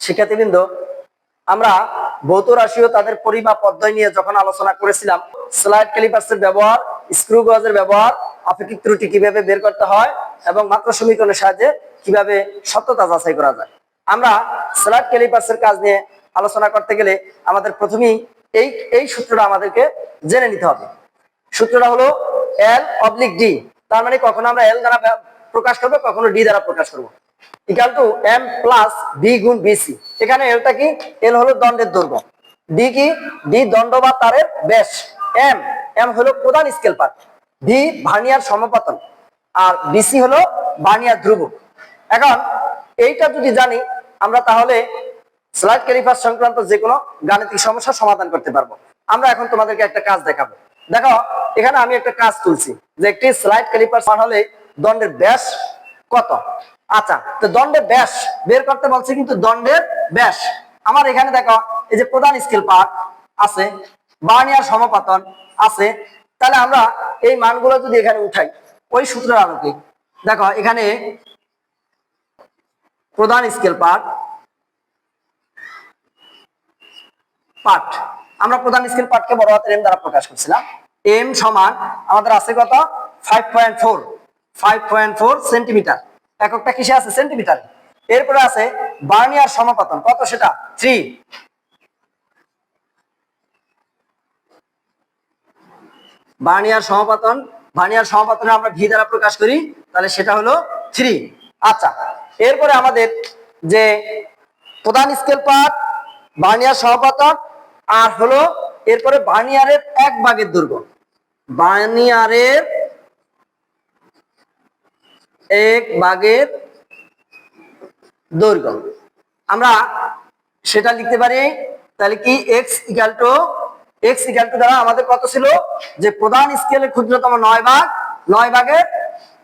শিক্ষার্থীবৃন্দ, আমরা ভৌত রাশি ও তাদের পরিমাপ পদ্ধতি নিয়ে যখন আলোচনা করেছিলাম স্লাইড ক্যালিপার্সের ব্যবহার স্ক্রু গজের ব্যবহার, আপেক্ষিক ত্রুটি কীভাবে বের করতে হয় এবং মাত্র সমীকরণের সাহায্যে কীভাবে সত্যতা যাচাই করা যায়। আমরা স্লাইড ক্যালিপার্সের কাজ নিয়ে আলোচনা করতে গেলে আমাদের প্রথমেই এই এই সূত্রটা আমাদেরকে জেনে নিতে হবে। সূত্রটা হলো এল অবলিক ডি তার মানে কখনো আমরা এল দ্বারা প্রকাশ করব, কখনো ডি দ্বারা প্রকাশ করব। Equal to M plus B গুণ বিসি এখানে এলটা কি? এল হলো দণ্ডের দৈর্ঘ্য। ডি কি? ডি দণ্ড বা তারের ব্যাস। এম এম হলো প্রধান স্কেল পার্ট ভি ভার্নিয়ার সমাপতন। আর বিসি হলো ভার্নিয়ার ধ্রুবক। এখন, এইটা যদি জানি, আমরা তাহলে স্লাইড ক্যালিপার সংক্রান্ত যে কোনো গাণিতিক সমস্যার সমাধান করতে পারব। আমরা এখন তোমাদেরকে একটা কাজ দেখাবো। দেখো, এখানে আমি একটা কাজ তুলছি যে একটি স্লাইড ক্যালিপার হলে দণ্ডের ব্যাস কত? আচ্ছা তো দণ্ডের ব্যাস বের করতে বলছে কিন্তু দণ্ডের ব্যাস। আমার এখানে দেখো, এই যে প্রধান স্কেল পার্ট আছে, বার্নিয়ার সমপাতন আছে, তাহলে আমরা এই মানগুলো যদি এখানে উঠাই, ওই সূত্রের আলোকে, দেখো, এখানে প্রধান স্কেল পার্ট পার্ট। আমরা প্রধান স্কেল পার্টকে বড় হাতের এম দ্বারা প্রকাশ করছিলাম এম সমান আমাদের আছে কত? Five point four five point four centimetre এককটা কিসে আছে? সেন্টিমিটার এরপরে আছে বার্নিয়ার সমাপতন। কত সেটা? থ্রি বার্নিয়ার সমাপতন। বার্নিয়ার সমাপতনে আমরা ভি দ্বারা প্রকাশ করি, তাহলে সেটা হলো থ্রি আচ্ছা এরপরে আমাদের যে প্রধান স্কেল পার্ট বার্নিয়ার সমাপতন, আর হলো এরপরে বার্নিয়ারের এক ভাগের দৈর্ঘ্য বার্নিয়ারের এক ভাগের দৈর্ঘ্য। আমরা সেটা লিখতে পারি, তাহলে কি x equal to x equal to দ্বারা আমাদের কত ছিল? যে প্রধান স্কেলের ক্ষুদ্রতম নয় ভাগ নয় ভাগের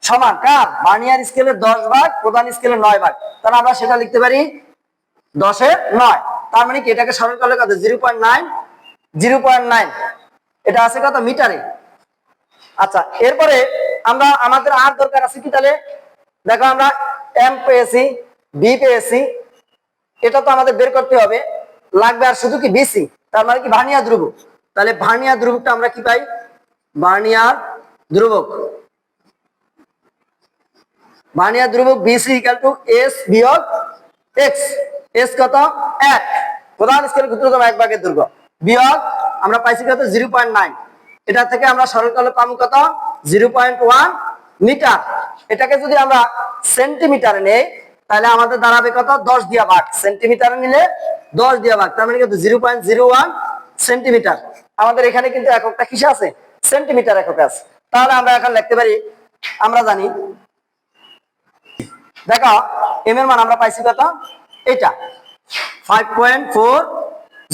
সমান। কার? বার্নিয়ার স্কেলের দশ ভাগ প্রধান স্কেলের নয় ভাগ তাহলে আমরা সেটা লিখতে পারি দশের নয়। তার মানে কি? এটাকে সরল করলে কত zero point nine zero point nine এটা আছে কত? মিটারে। আচ্ছা এরপরে আমরা আমাদের আর দরকার আছে কি তাহলে? দেখো আমরা এম পেয়েছি বি পেয়েছি, এটা তো আমাদের বের করতে হবে। লাগবে আর শুধু কি বিসি তার মানে কি ভার্নিয়ার ধ্রুবক? তাহলে ভার্নিয়ার ধ্রুবকটা আমরা কি পাই? ভার্নিয়ার ধ্রুবক। ভার্নিয়ার ধ্রুবক বিসি ইকাল টু এস বিয়োগ এক্স এস কত? এক। প্রধান স্কেল ক্ষুদ্রতম এক ভাগের দৈর্ঘ্য বিয়োগ, আমরা পাইছি কত? জিরো পয়েন্ট নাইন এটা থেকে আমরা সরল করলে পাবো কত? Zero point one metre. এটাকে যদি আমরা সেন্টিমিটারে নেই, তাহলে আমাদের দাঁড়াবে কত? দশ দিয়া ভাগ। সেন্টিমিটারে নিলে দশ দিয়া ভাগ। তার মানে কিন্তু zero point zero one centimetre. আমাদের এখানে কিন্তু এককটা কিসে আছে? সেন্টিমিটার এককে আছে। তাহলে আমরা এখন লিখতে পারি, আমরা জানি, দেখো এম এর মান আমরা পাইছি কত? এটা ফাইভ পয়েন্ট ফোর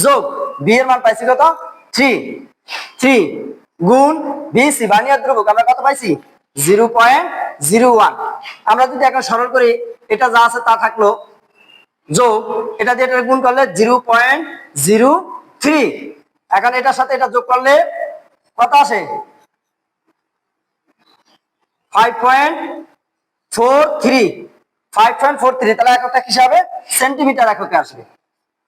যোগ বি এর মান পাইছি কত? থ্রি থ্রি গুণ বিসি বানিয়ার ধ্রুবক, আমরা কত পাইছি? জিরো আমরা যদি এখন সরল করি, এটা যা আছে তা থাকল যোগ, এটা দিয়ে এটা গুণ করলে জিরো এখন এটার সাথে এটা যোগ করলে কত আসে? Five point four three. Five point four three, তাহলে সেন্টিমিটার আসবে।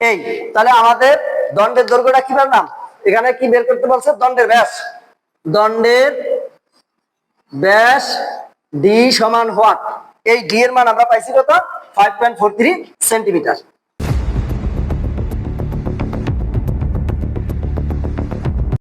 এই, তাহলে আমাদের দণ্ডের দৈর্ঘ্যটা কি নাম? এখানে কি বের করতে বলছে? দণ্ডের ব্যাস। দণ্ডের ব্যাস ডি সমান হোয়াট? এই ডি এর মান আমরা পাইছি কত? Five point four three centimetre